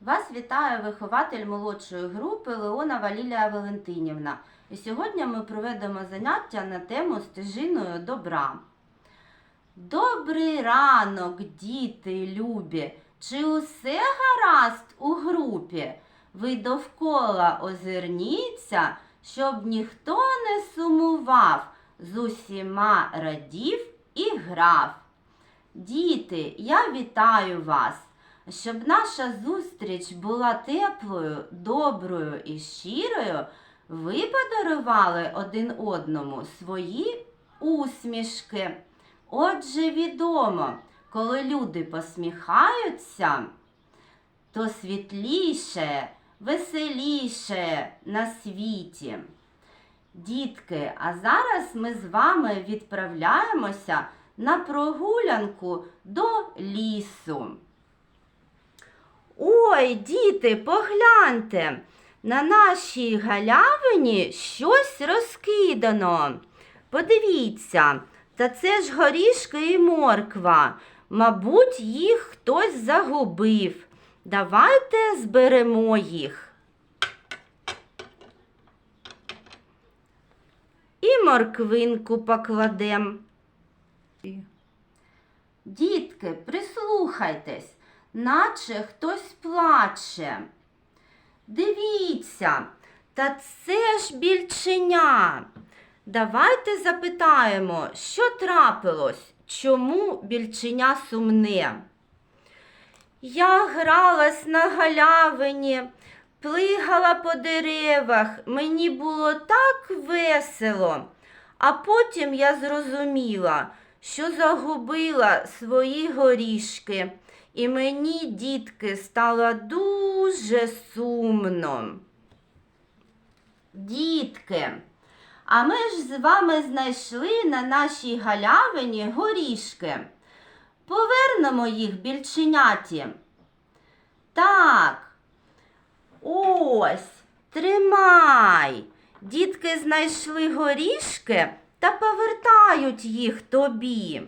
Вас вітає вихователь молодшої групи Леонова Лілія Валентинівна. І сьогодні ми проведемо заняття на тему стежиною добра. Добрий ранок, діти любі! Чи усе гаразд у групі? Ви довкола озирніться, щоб ніхто не сумував, з усіма радів і грав. Діти, я вітаю вас! Щоб наша зустріч була теплою, доброю і щирою, ви подарували один одному свої усмішки. Отже, відомо, коли люди посміхаються, то світліше, веселіше на світі. Дітки, а зараз ми з вами відправляємося на прогулянку до лісу. Ой, діти, погляньте, на нашій галявині щось розкидано. Подивіться, та це ж горішки і морква. Мабуть, їх хтось загубив. Давайте зберемо їх. І морквинку покладем. Дітки, прислухайтесь, наче хтось плаче. Дивіться, та це ж більченя. Давайте запитаємо, що трапилось, чому більченя сумне. Я гралась на галявині, плигала по деревах, мені було так весело. А потім я зрозуміла, що загубила свої горішки, і мені, дітки, стало дуже сумно. Дітки, а ми ж з вами знайшли на нашій галявині горішки. Повернемо їх більченяті. Так. Ось, тримай. Дітки знайшли горішки та повертають їх тобі.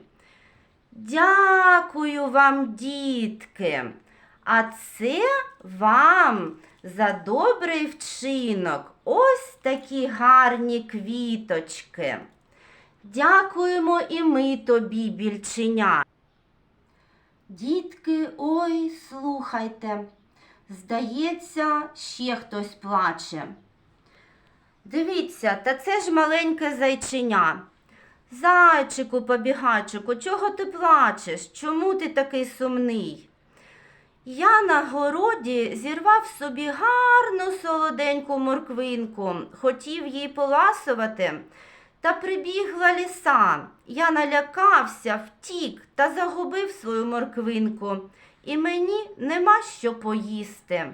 Дякую вам, дітки. А це вам за добрий вчинок. Ось такі гарні квіточки. Дякуємо і ми тобі, більченя. Дітки, ой, слухайте. Здається, ще хтось плаче. Дивіться, та це ж маленьке зайченя. Зайчику, побігайчику, чого ти плачеш? Чому ти такий сумний? Я на городі зірвав собі гарну солоденьку морквинку, хотів їй поласувати, та прибігла ліса. Я налякався, втік та загубив свою морквинку, і мені нема що поїсти.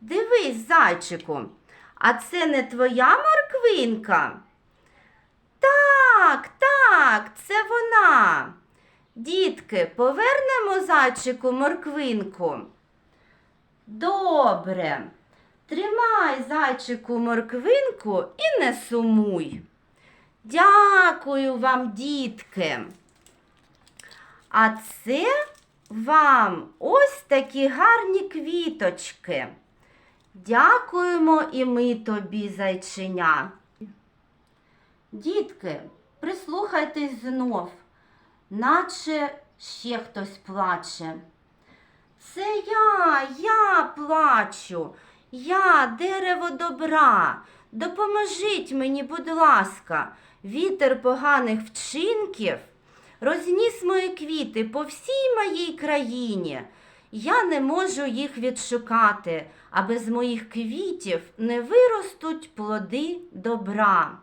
Дивись, зайчику, а це не твоя морквинка? Так, це вона. Дітки, повернемо зайчику морквинку. Добре. Тримай зайчику морквинку і не сумуй. Дякую вам, дітки. А це вам ось такі гарні квіточки. Дякуємо і ми тобі, зайченя. Дітки, прислухайтесь знов, наче ще хтось плаче. Це я, я плачу, я дерево добра. Допоможіть мені, будь ласка, вітер поганих вчинків розніс мої квіти по всій моїй країні. Я не можу їх відшукати, а без моїх квітів не виростуть плоди добра.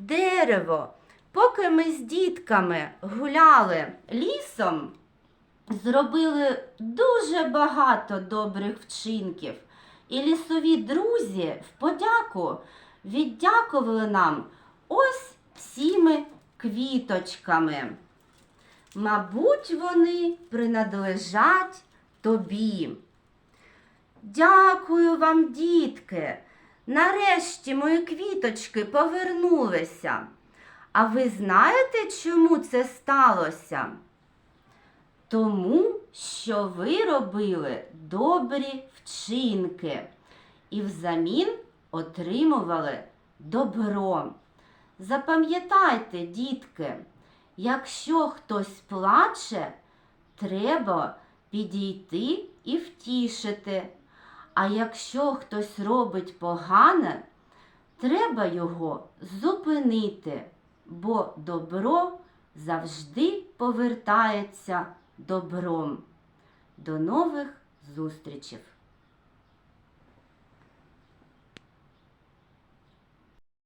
Дерево, поки ми з дітками гуляли лісом, зробили дуже багато добрих вчинків. І лісові друзі в подяку віддякували нам ось цими квіточками. Мабуть, вони принадлежать тобі. Дякую вам, дітки. Нарешті мої квіточки повернулися. А ви знаєте, чому це сталося? тому що ви робили добрі вчинки і взамін отримували добро. Запам'ятайте, дітки, якщо хтось плаче, треба підійти і втішити. А якщо хтось робить погане, треба його зупинити, бо добро завжди повертається добром. До нових зустрічей!